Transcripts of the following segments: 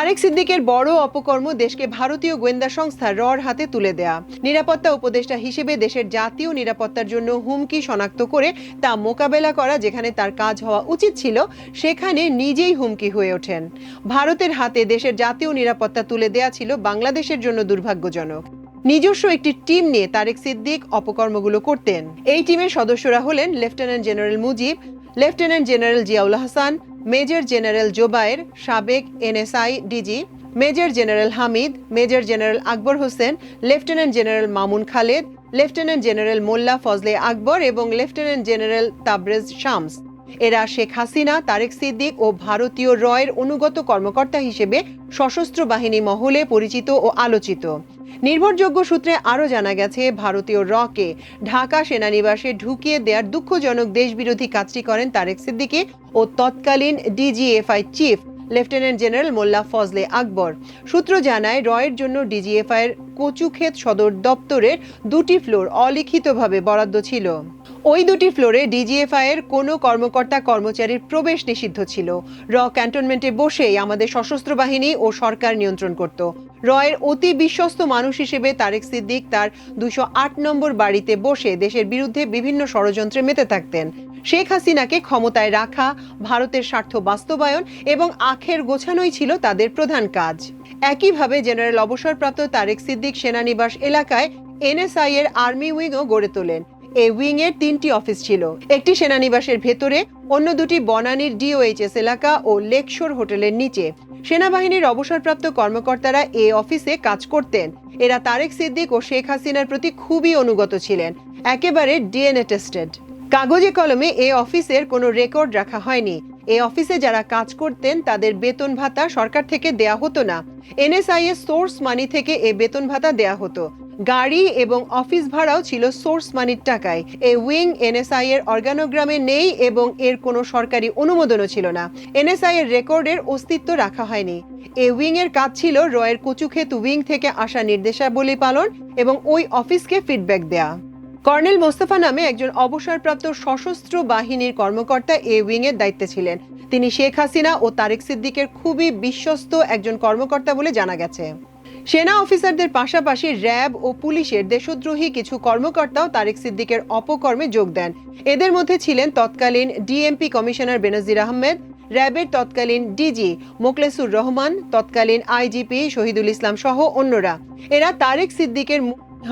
তারেক সিদ্দিকের বড় অপকর্ম দেশকে ভারতীয় গোয়েন্দা সংস্থা রর হাতে তুলে দেয়া। নিরাপত্তা উপদেষ্টা হিসেবে দেশের জাতীয় নিরাপত্তার জন্য হুমকি শনাক্ত করে তা মোকাবেলা করা যেখানে তার কাজ হওয়া উচিত ছিল, সেখানে নিজেই হুমকি হয়ে ওঠেন। ভারতের হাতে দেশের জাতীয় নিরাপত্তা তুলে দেয়া ছিল বাংলাদেশের জন্য দুর্ভাগ্যজনক। নিজস্ব একটি টিম নিয়ে তারেক সিদ্দিক অপকর্মগুলো করতেন। এই টিমের সদস্যরা হলেন lieutenant general Mujib lieutenant general Ziaul Hasan, major general Zobayer সাবেক NSI DG, major general Hamid, major general Akbar Hossain, lieutenant general Mamun Khaled, lieutenant general Molla Fazle Akbar এবং লেফটেন্যান্ট জেনারেল তাবরেজ শামস। এরা শেখ হাসিনা, তারেক সিদ্দিক ও ভারতীয় রয়ের অনুগত কর্মকর্তা হিসেবে সশস্ত্র বাহিনী মহলে পরিচিত ও আলোচিত। নির্ভরযোগ্য সূত্রে আরও জানা গেছে, ভারতীয় রকে ঢাকা সেনানিবাসে ঢুকিয়ে দেওয়ার দুঃখজনক দেশবিরোধী কাজটি করেন তারেক সিদ্দিকী ও তৎকালীন DGFI chief lieutenant general Molla Fazle Akbar. সূত্র জানায়, রয়ের জন্য ডিজিএফআই এর কচুক্ষেত সদর দপ্তরের দুটি ফ্লোর অলিখিতভাবে বরাদ্দ ছিল। ওই দুটি ফ্লোরে ডিজিএফআই এর কোনো কর্মকর্তা কর্মচারীর প্রবেশ নিষিদ্ধ ছিল। র ক্যান্টনমেন্টে বসেই আমাদের সশস্ত্র বাহিনী ও সরকার নিয়ন্ত্রণ করত। রয়ের অতি বিশ্বস্ত মানুষ হিসেবে তারেক সিদ্দিক তার দুশো আট নম্বর বাড়িতে বসে দেশের বিরুদ্ধে বিভিন্ন ষড়যন্ত্রে মেতে থাকতেন। শেখ হাসিনাকে ক্ষমতায় রাখা, ভারতের স্বার্থ বাস্তবায়ন এবং আখের গোছানোই ছিল তাদের প্রধান কাজ। একইভাবে জেনারেল অবসরপ্রাপ্ত তারেক সিদ্দিক সেনানিবাস এলাকায় এনএসআই এর আর্মি উইংও গড়ে তোলেন। এই উইং এর তিনটি অফিস ছিল। একটি সেনানিবাসের ভেতরে, অন্য দুটি বনানীর ডিওএইচএস এলাকা ও লেকশোর হোটেলের নিচে। সেনাবাহিনীর অবসরপ্রাপ্ত কর্মকর্তারা এ অফিসে কাজ করতেন। এরা তারেক সিদ্দিক ও শেখ হাসিনার প্রতি খুবই অনুগত ছিলেন। একেবারে ডিএনএ টেস্টেড। কাগজে কলমে এ অফিসের কোনো রেকর্ড রাখা হয়নি। এ অফিসে যারা কাজ করতেন, তাদের বেতন ভাতা সরকার থেকে দেয়া হতো না। এনএসআই এর সোর্স মানি থেকে এ বেতন ভাতা দেয়া হতো। গাড়ি এবং অফিস ভাড়াও ছিল সোর্স মানির টাকায়। এই উইং এনএসআই এর অর্গানোগ্রামে নেই এবং এর কোনো সরকারি অনুমোদনও ছিল না। এনএসআই এর রেকর্ডের অস্তিত্ব রাখা হয়নি। এ উইং এর কাজ ছিল রয়ের কচুক্ষেত উইং থেকে আসা নির্দেশাবলী পালন এবং ওই অফিসকে ফিডব্যাক দেয়া। কর্নেল মোস্তফা নামে একজন অবসরপ্রাপ্ত সশস্ত্র বাহিনীর কর্মকর্তা এ উইং এর দায়িত্বে ছিলেন। তিনি শেখ হাসিনা ও তারেক সিদ্দিকের খুবই বিশ্বস্ত একজন কর্মকর্তা বলে জানা গেছে। সেনা অফিসারদের পাশাপাশি র্যাব ও পুলিশের দেশদ্রোহী কিছু কর্মকর্তাও তারেক সিদ্দিকের অপকর্মে যোগ দেন। এদের মধ্যে ছিলেন তৎকালীন ডিএমপি কমিশনার বেনজির আহমেদ, র্যাবের তৎকালীন ডিজি মোকলেসুর রহমান, তৎকালীন আইজিপি শহীদুল ইসলাম সহ অন্যরা। এরা তারেক সিদ্দিকের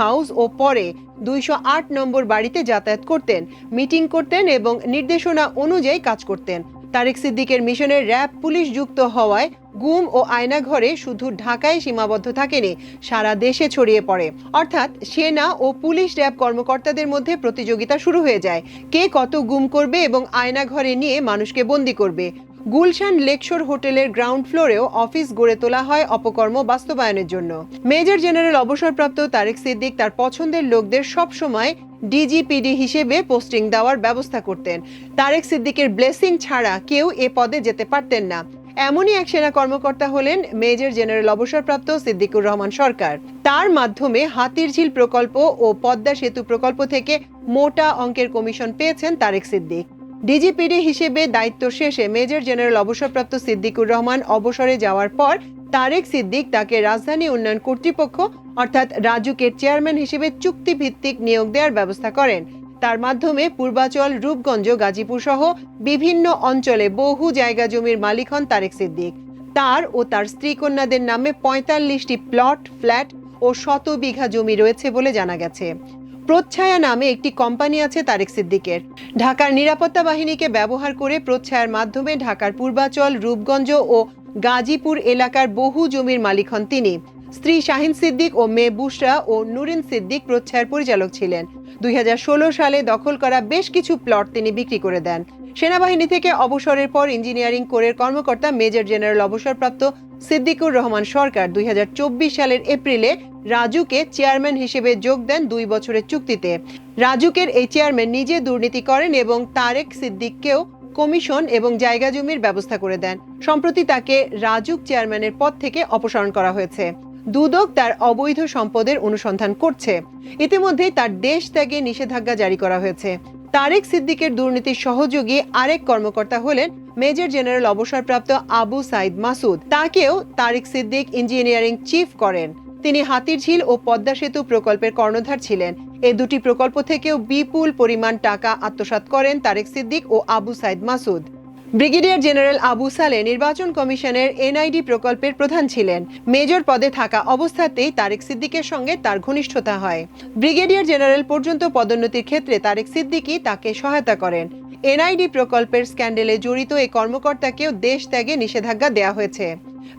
হাউস ও পরে দুইশো আট নম্বর বাড়িতে যাতায়াত করতেন, মিটিং করতেন এবং নির্দেশনা অনুযায়ী কাজ করতেন। তারেক সিদ্দিকের মিশনের র্যাব পুলিশ যুক্ত হওয়ায় গুম ও আয়নাঘরে শুধু ঢাকায় সীমাবদ্ধ থাকেনি, সারা দেশে ছড়িয়ে পড়ে। অর্থাৎ সেনা ও পুলিশ র্যাব কর্মকর্তাদের মধ্যে প্রতিযোগিতা শুরু হয়ে যায়। কে কত গুম করবে এবং আয়নাঘরে নিয়ে মানুষকে বন্দি করবে? গুলশান লেকশোর হোটেলের গ্রাউন্ড ফ্লোরেও অফিস গড়ে তোলা হয় অপকর্ম বাস্তবায়নের জন্য। মেজর জেনারেল অবসরপ্রাপ্ত তারেক সিদ্দিক তার পছন্দের লোকদের সব সময় ডিজিপিডি হিসেবে পোস্টিং দেওয়ার ব্যবস্থা করতেন। তারেক সিদ্দিকের ব্লেসিং ছাড়া কেউ এ পদে যেতে পারতেন না। এমনই এক সেনা কর্মকর্তা হলেন মেজর জেনারেল অবসরপ্রাপ্ত সিদ্দিকুর রহমান সরকার। তার মাধ্যমে হাতিরঝিল প্রকল্প ও পদ্মা সেতু প্রকল্প থেকে মোটা অঙ্কের কমিশন পেয়েছেন তারেক সিদ্দিক। ডিজিপিডি হিসেবে দায়িত্ব শেষে মেজর জেনারেল অবসরপ্রাপ্ত সিদ্দিকুর রহমান অবসরে যাওয়ার পর তারেক সিদ্দিক তাকে রাজধানী উন্নয়ন কর্তৃপক্ষ অর্থাৎ রাজুকের চেয়ারম্যান হিসেবে চুক্তিভিত্তিক নিয়োগ দেওয়ার ব্যবস্থা করেন। তার মাধ্যমে পূর্বাচল, রূপগঞ্জ, গাজীপুর সহ বিভিন্ন অঞ্চলে বহু জায়গা জমির মালিক হন তারেক সিদ্দিক। তার ও তার স্ত্রী কন্যাদের নামে পঁয়তাল্লিশটি প্লট, ফ্ল্যাট ও শত বিঘা জমি রয়েছে বলে জানা গেছে। প্রচ্ছায়া নামে একটি কোম্পানি আছে তারেক সিদ্দিকের। ঢাকার নিরাপত্তা বাহিনীকে ব্যবহার করে প্রচ্ছায়ার মাধ্যমে ঢাকার পূর্বাচল, রূপগঞ্জ ও গাজীপুর এলাকার বহু জমির মালিক হন তিনি। স্ত্রী শাহিন সিদ্দিক ও মেয়ে বুশরা ও নুরিন সিদ্দিক প্রচ্ছায়ার পরিচালক ছিলেন। দুই হাজার ষোলো সালে দখল করা বেশ কিছু প্লট তিনি বিক্রি করে দেন। সেনাবাহিনী থেকে অবসরের পর ইঞ্জিনিয়ারিং কোরের কর্মকর্তা মেজর জেনারেল অবসরপ্রাপ্ত সিদ্দিকুর রহমান সরকার দুই হাজার চব্বিশ সালের এপ্রিলে রাজুকে চেয়ারম্যান হিসেবে যোগ দেন দুই বছরের চুক্তিতে। রাজুকের এই চেয়ারম্যান নিজে দুর্নীতি করেন এবং তারেক সিদ্দিককেও কমিশন এবং জায়গা জমির ব্যবস্থা করে দেন। সম্প্রতি তাকে রাজুক চেয়ারম্যানের পদ থেকে অপসারণ করা হয়েছে। দুদক তার অবৈধ সম্পদের অনুসন্ধান করছে। ইতিমধ্যেই তার দেশ ত্যাগে নিষেধাজ্ঞা জারি করা হয়েছে। তারেক সিদ্দিকের দুর্নীতির সহযোগী আরেক কর্মকর্তা হলেন মেজর জেনারেল অবসরপ্রাপ্ত আবু সাইদ মাসুদ। তাকেও তারেক সিদ্দিক ইঞ্জিনিয়ারিং চিফ করেন। তিনি হাতিরঝিল ও পদ্মা সেতু প্রকল্পের কর্ণধার ছিলেন। এই দুটি প্রকল্প থেকেও বিপুল পরিমাণ টাকা আত্মসাৎ করেন তারেক সিদ্দিক ও আবু সাইদ মাসুদ। ব্রিগেডিয়ার জেনারেল আবু সালে নির্বাচন কমিশনের এনআইডি প্রকল্পের প্রধান ছিলেন। মেজর পদে থাকা অবস্থাতেই তারেক সিদ্দিকের সঙ্গে তার ঘনিষ্ঠতা হয়। ব্রিগেডিয়ার জেনারেল পর্যন্ত পদোন্নতির ক্ষেত্রে তারেক সিদ্দিকই তাকে সহায়তা করেন। এনআইডি প্রকল্পের স্ক্যান্ডেলে জড়িত এই কর্মকর্তাকেও দেশ ত্যাগে নিষেধাজ্ঞা দেওয়া হয়েছে।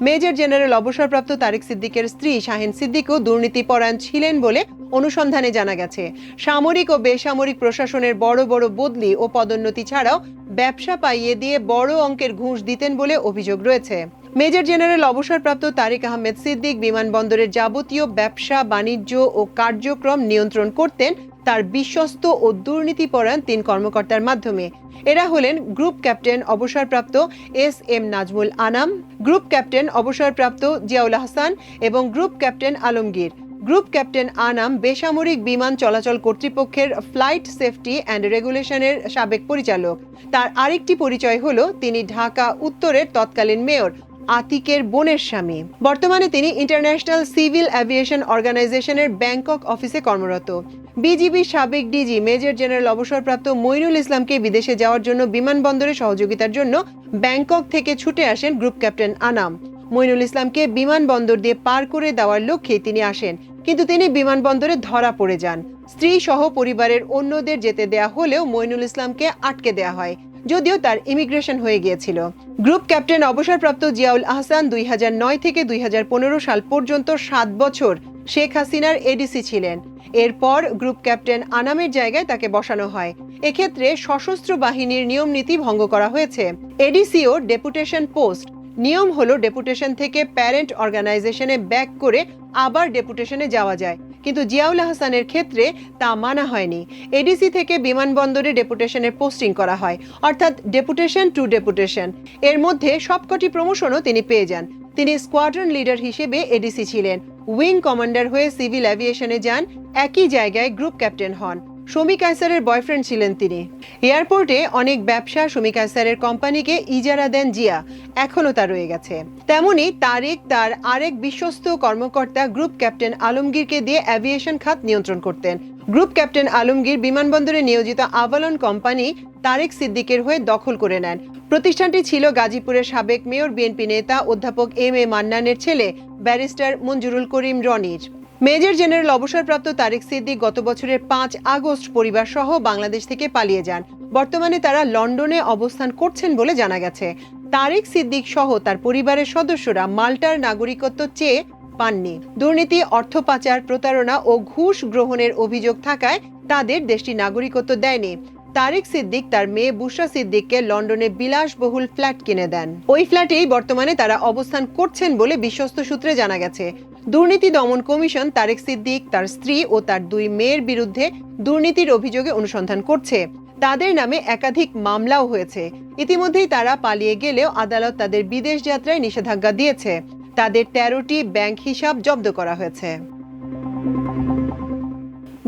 মেজর জেনারেল অবসরপ্রাপ্ত তারেক সিদ্দিকের স্ত্রী শাহিন সিদ্দিকও দুর্নীতিপরায়ণ ছিলেন বলে অনুসন্ধানে জানা গেছে। সামরিক ও বেসামরিক প্রশাসনের বড় বড় বদলি ও পদোন্নতি ছাড়াও ব্যবসা পাইয়ে দিয়ে বড় অঙ্কের ঘুষ দিতেন বলে অভিযোগ রয়েছে। মেজর জেনারেল অবসরপ্রাপ্ত তারেক আহমেদ সিদ্দিক বিমানবন্দরের যাবতীয় ব্যবসা, বাণিজ্য ও কার্যক্রম নিয়ন্ত্রণ করতেন তার বিশ্বস্ত ও দুর্নীতিপরায়ণ তিন কর্মকর্তার মাধ্যমে। এরা হলেন গ্রুপ ক্যাপ্টেন অবসরপ্রাপ্ত S M Nazmul Anam, group captain অবসরপ্রাপ্ত জিয়াউল হাসান এবং group captain Alamgir. Group captain Anam বেসামরিক বিমান চলাচল কর্তৃপক্ষের ফ্লাইট সেফটি অ্যান্ড রেগুলেশনের সাবেক পরিচালক। তার আরেকটি পরিচয় হলো, তিনি ঢাকা উত্তরের তৎকালীন মেয়র আতিকের বোনের স্বামী। বর্তমানে তিনি ইন্টারন্যাশনাল সিভিল অ্যাভিয়েশন অর্গানাইজেশনের ব্যাংকক অফিসে কর্মরত। বিজিবি সাবেক ডিজি মেজর জেনারেল অবসরপ্রাপ্ত মইনুল ইসলামকে বিদেশে যাওয়ার জন্য বিমানবন্দরে সহযোগিতার জন্য ব্যাংকক থেকে ছুটে আসেন গ্রুপ ক্যাপ্টেন আনাম। মইনুল ইসলামকে বিমানবন্দর দিয়ে পার করে দেওয়ার লক্ষ্যে তিনি আসেন। কিন্তু তিনি বিমানবন্দরে ধরা পড়ে যান। স্ত্রী সহ পরিবারের অন্যদের যেতে দেয়া হলেও মইনুল ইসলামকে আটকে দেয়া হয়, যদিও তার ইমিগ্রেশন হয়ে গিয়েছিল। গ্রুপ ক্যাপ্টেন অবসরপ্রাপ্ত জিয়াউল আহসান দুই নয় থেকে দুই হাজার পনেরো সাল পর্যন্ত সাত বছর শেখ হাসিনার এডিসি ছিলেন। এরপর গ্রুপ ক্যাপ্টেন আনামের জায়গায় তাকে বসানো হয়। এক্ষেত্রে সশস্ত্র বাহিনীর নিয়ম নীতি ভঙ্গ করা হয়েছে। এডিসিও ডেপুটেশন পোস্ট নিয়ম হলো ডেপুটেশন থেকে প্যারেন্ট অর্গানাইজেশনে ব্যাক করে আবার ডেপুটেশনে যাওয়া যায়। কিন্তু জিয়াউল হাসানের ক্ষেত্রে তা মানা হয়নি। এডিসি থেকে বিমানবন্দরে ডেপুটেশনের পোস্টিং করা হয়। অর্থাৎ ডেপুটেশন টু ডেপুটেশন। এর মধ্যে সবকটি প্রমোশনও তিনি পেয়ে যান। তিনি স্কোয়াড্রন লিডার হিসেবে এডিসি ছিলেন। উইং কমান্ডার হয়ে সিভিল অ্যাভিয়েশনে যান। একই জায়গায় গ্রুপ ক্যাপ্টেন হন। শমী কায়সারের বয়ফ্রেন্ড ছিলেন তিনি। এয়ারপোর্টে অনেক ব্যবসা শমী কায়সারের কোম্পানিকে ইজারা দেন জিয়া। এখনও তা রয়ে গেছে। তেমনি তারেক তার আরেক বিশ্বস্ত কর্মকর্তা গ্রুপ ক্যাপ্টেন আলমগীরকে দিয়ে অ্যাভিয়েশন খাত নিয়ন্ত্রণ করতেন। গ্রুপ ক্যাপ্টেন আলমগীর বিমানবন্দরে নিয়োজিত আভালন কোম্পানি তারেক সিদ্দিকের হয়ে দখল করে নেন। প্রতিষ্ঠানটি ছিল গাজীপুরের সাবেক মেয়র বিএনপি নেতা অধ্যাপক এম এ মান্নানের ছেলে, ব্যারিস্টার মঞ্জুরুল করিম রনির। মেজর জেনারেল অবসরপ্রাপ্ত তারেক সিদ্দিক গত বছরের পাঁচ আগস্ট পরিবার সহ বাংলাদেশ থেকে পালিয়ে যান। বর্তমানে তারা লন্ডনে অবস্থান করছেন বলে জানা গেছে। তারেক সিদ্দিক সহ তার পরিবারের সদস্যরা মাল্টার নাগরিকত্ব চেয়ে পাননি। দুর্নীতি, অর্থ পাচার, প্রতারণা ও ঘুষ গ্রহণের অভিযোগ থাকায় তাদের দেশটি নাগরিকত্ব দেয়নি। তারেক সিদ্দিক তার মেয়ে বুশরা সিদ্দিককে লন্ডনে বিলাসবহুল ফ্ল্যাট কিনে দেন। ওই ফ্ল্যাটেই বর্তমানে তারা অবস্থান করছেন বলে বিশ্বস্ত সূত্রে জানা গেছে। দুর্নীতি দমন কমিশন তারেক সিদ্দিক, তার স্ত্রী ও তার দুই মেয়ের বিরুদ্ধে দুর্নীতির অভিযোগে অনুসন্ধান করছে। তাদের নামে একাধিক মামলাও হয়েছে। ইতিমধ্যেই তারা পালিয়ে গেলেও আদালত তাদের বিদেশ যাত্রায় নিষেধাজ্ঞা দিয়েছে। তাদের তেরোটি ব্যাংক হিসাব জব্দ করা হয়েছে।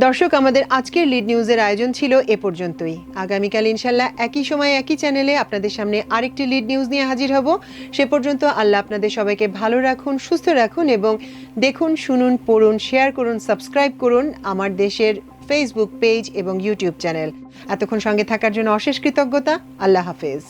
দর্শক, আমাদের আজকের লিড নিউজের আয়োজন ছিল এ পর্যন্তই। আগামীকাল ইনশাল্লাহ একই সময় একই চ্যানেলে আপনাদের সামনে আরেকটি লিড নিউজ নিয়ে হাজির হব। সে পর্যন্ত আল্লাহ আপনাদের সবাইকে ভালো রাখুন, সুস্থ রাখুন এবং দেখুন, শুনুন, পড়ুন শেয়ার করুন সাবস্ক্রাইব করুন আমার দেশের ফেসবুক পেজ এবং ইউটিউব চ্যানেল এতক্ষণ সঙ্গে থাকার জন্য অশেষ কৃতজ্ঞতা। আল্লাহ হাফেজ।